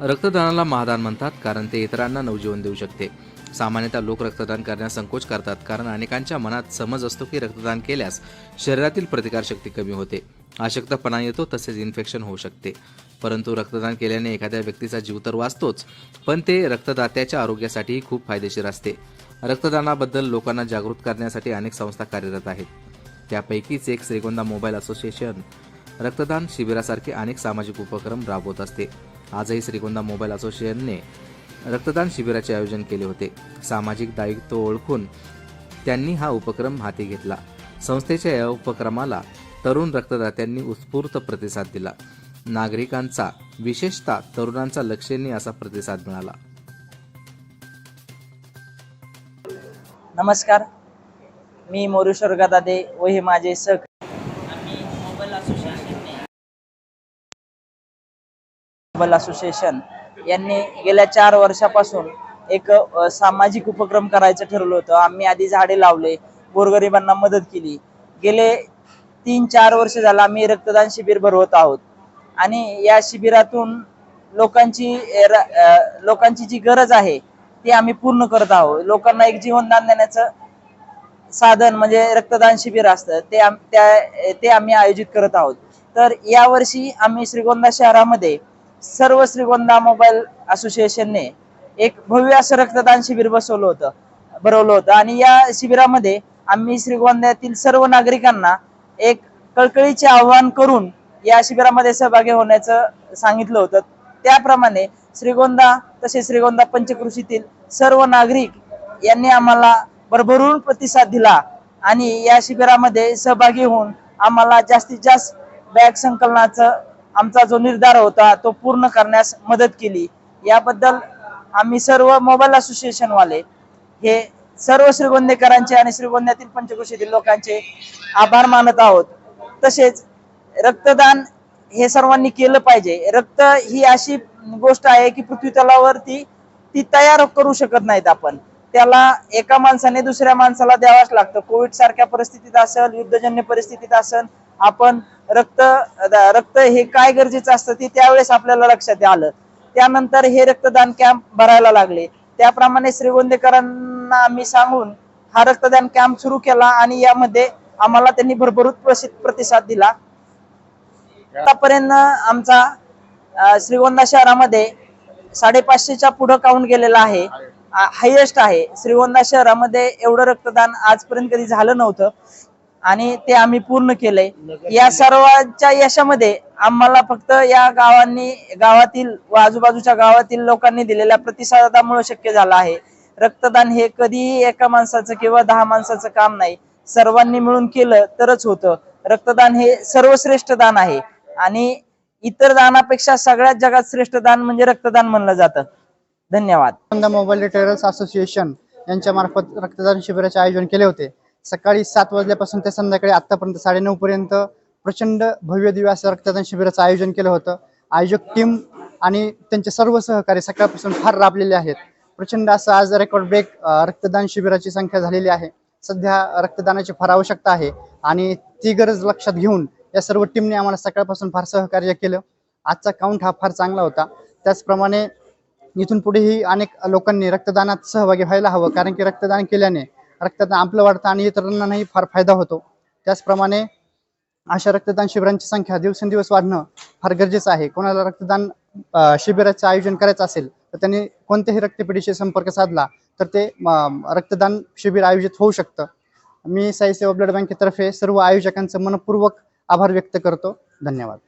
रक्तदानाला महादान म्हणतात कारण ते इतरांना नवजीवन देऊ शकते. सामान्यतः लोक रक्तदान करण्यास संकोच करतात कारण अनेकांच्या मनात समज असतो की रक्तदान केल्यास शरीरातील प्रतिकारशक्ती कमी होते. अशक्तपणा येतो तसेच इन्फेक्शन होऊ शकते. परंतु रक्तदान केल्याने एखाद्या व्यक्तीचा जीव तर वाचतोच पण ते रक्तदात्याच्या आरोग्यासाठीही खूप फायदेशीर असते. रक्तदानाबद्दल लोकांना जागृत करण्यासाठी अनेक संस्था कार्यरत आहेत. त्यापैकीच एक श्रीगोंदा मोबाईल असोसिएशन रक्तदान शिबिरासारखे अनेक सामाजिक उपक्रम राबवत असते. आजही श्रीगोंदा मोबाईल असोसिएशनने रक्तदान शिबिराचे आयोजन केले होते. सामाजिक दायित्व ओळखून त्यांनी हा उपक्रम हाती घेतला. संस्थेच्या या उपक्रमाला तरुण रक्तदात्यांनी उत्स्फूर्त प्रतिसाद दिला. नागरिकांचा विशेषतः तरुणांचा लक्षणीय असा प्रतिसाद मिळाला. नमस्कार. मी मोरेश्वर गदादे व हे माझे सख आम्ही मोबाईल असोसिएशनने फुटबॉल असोसिएशन यांनी गेल्या चार वर्षापासून एक सामाजिक उपक्रम करायचं ठरवलं होतं. आम्ही आधी झाडे लावले गोरगरिबांना मदत केली. गेले तीन चार वर्ष झालं आम्ही रक्तदान शिबिर भरवत आहोत. आणि या शिबिरातून लोकांची लोकांची जी गरज आहे ती आम्ही पूर्ण करत आहोत. लोकांना एक जीवनदान देण्याचं साधन म्हणजे रक्तदान शिबिर असतं. ते आम- त्या ते आम्ही आयोजित करत आहोत. तर यावर्षी आम्ही श्रीगोंदा शहरामध्ये सर्व श्रीगोंदा मोबाईल असोसिएशनने एक भव्य असं रक्तदान शिबिर बसवलं होतं भरवलं होतं. आणि या शिबिरामध्ये आम्ही श्रीगोंद्यातील सर्व नागरिकांना एक कळकळीचे आवाहन करून या शिबिरामध्ये सहभागी होण्याचं सांगितलं होतं. त्याप्रमाणे श्रीगोंदा तसेच श्रीगोंदा पंचकृषीतील सर्व नागरिक यांनी आम्हाला भरभरून प्रतिसाद दिला आणि या शिबिरामध्ये सहभागी होऊन आम्हाला जास्तीत जास्त बॅग संकलनाचं आमचा जो निर्धार होता तो पूर्ण करण्यास मदत केली. याबद्दल आम्ही सर्व मोबाईल असोसिएशन वाले हे सर्व श्रीगोंदेकरांचे आणि श्रीगोंद्यातील पंचकृषीतील लोकांचे आभार मानत आहोत. तसेच रक्तदान हे सर्वांनी केलं पाहिजे. रक्त ही अशी गोष्ट आहे की पृथ्वी तलावरती ती तयार करू शकत नाहीत आपण. त्याला एका माणसाने दुसऱ्या माणसाला द्यावाच लागतं. कोविड सारख्या परिस्थितीत असेल युद्धजन्य परिस्थितीत असेल आपण रक्त रक्त हे काय गरजेचं असतं ते त्यावेळेस आपल्याला लक्षात आलं. त्यानंतर हे रक्तदान कॅम्प भरायला लागले. त्याप्रमाणे श्रीगोंदेकरांना आम्ही सांगून हा रक्तदान कॅम्प सुरू केला आणि यामध्ये आम्हाला त्यांनी भरभरून प्रतिसाद दिला. आतापर्यंत आमचा श्रीगोंदा शहरामध्ये साडेपाचशेच्या पुढं काउंट गेलेला आहे? हायेस्ट आहे. श्रीगोंदा शहरामध्ये एवढं रक्तदान आजपर्यंत कधी झालं नव्हतं. आणि ते आम्ही पूर्ण केलंय. या सर्वांच्या यशामध्ये आम्हाला फक्त या गावांनी गावातील व आजूबाजूच्या गावातील लोकांनी दिलेल्या प्रतिसादामुळे शक्य झालं आहे. रक्तदान हे कधीही एका माणसाचं किंवा दहा माणसाचं काम नाही. सर्वांनी मिळून केलं तरच होतं. रक्तदान हे सर्वश्रेष्ठ दान आहे. आणि इतर दानापेक्षा सगळ्यात जगात श्रेष्ठ दान म्हणजे रक्तदान म्हणलं जातं. धन्यवाद. मोबाईल रिटेलर्स असोसिएशन यांच्या मार्फत रक्तदान शिबिराचे आयोजन केले होते. सकाळी सात वाजल्यापासून ते संध्याकाळी आतापर्यंत साडेनऊ पर्यंत प्रचंड भव्य दिव्य असं रक्तदान शिबिराचं आयोजन केलं होतं. आयोजक टीम आणि त्यांचे सर्व सहकारी सकाळपासून फार राबलेले आहेत. प्रचंड असं आज रेकॉर्ड ब्रेक रक्तदान शिबिराची संख्या झालेली आहे. सध्या रक्तदानाची फार आवश्यकता आहे आणि ती गरज लक्षात घेऊन या सर्व टीमने आम्हाला सकाळपासून फार सहकार्य केलं. आजचा काउंट हा फार चांगला होता. त्याचप्रमाणे इथून पुढेही अनेक लोकांनी रक्तदानात सहभागी व्हायला हवं. कारण की रक्तदान केल्याने रक्तदान आपलं वाढतं आणि इतरांनाही फार फायदा होतो. त्याचप्रमाणे अशा रक्तदान शिबिरांची संख्या दिवसेंदिवस वाढणं फार गरजेचं आहे. कोणाला रक्तदान शिबिराचं आयोजन करायचं असेल तर त्यांनी कोणत्याही रक्तपेढीशी संपर्क साधला तर ते रक्तदान शिबिर आयोजित होऊ शकतं. मी साई सेवा ब्लड बँकेतर्फे सर्व आयोजकांचं मनपूर्वक आभार व्यक्त करतो. धन्यवाद.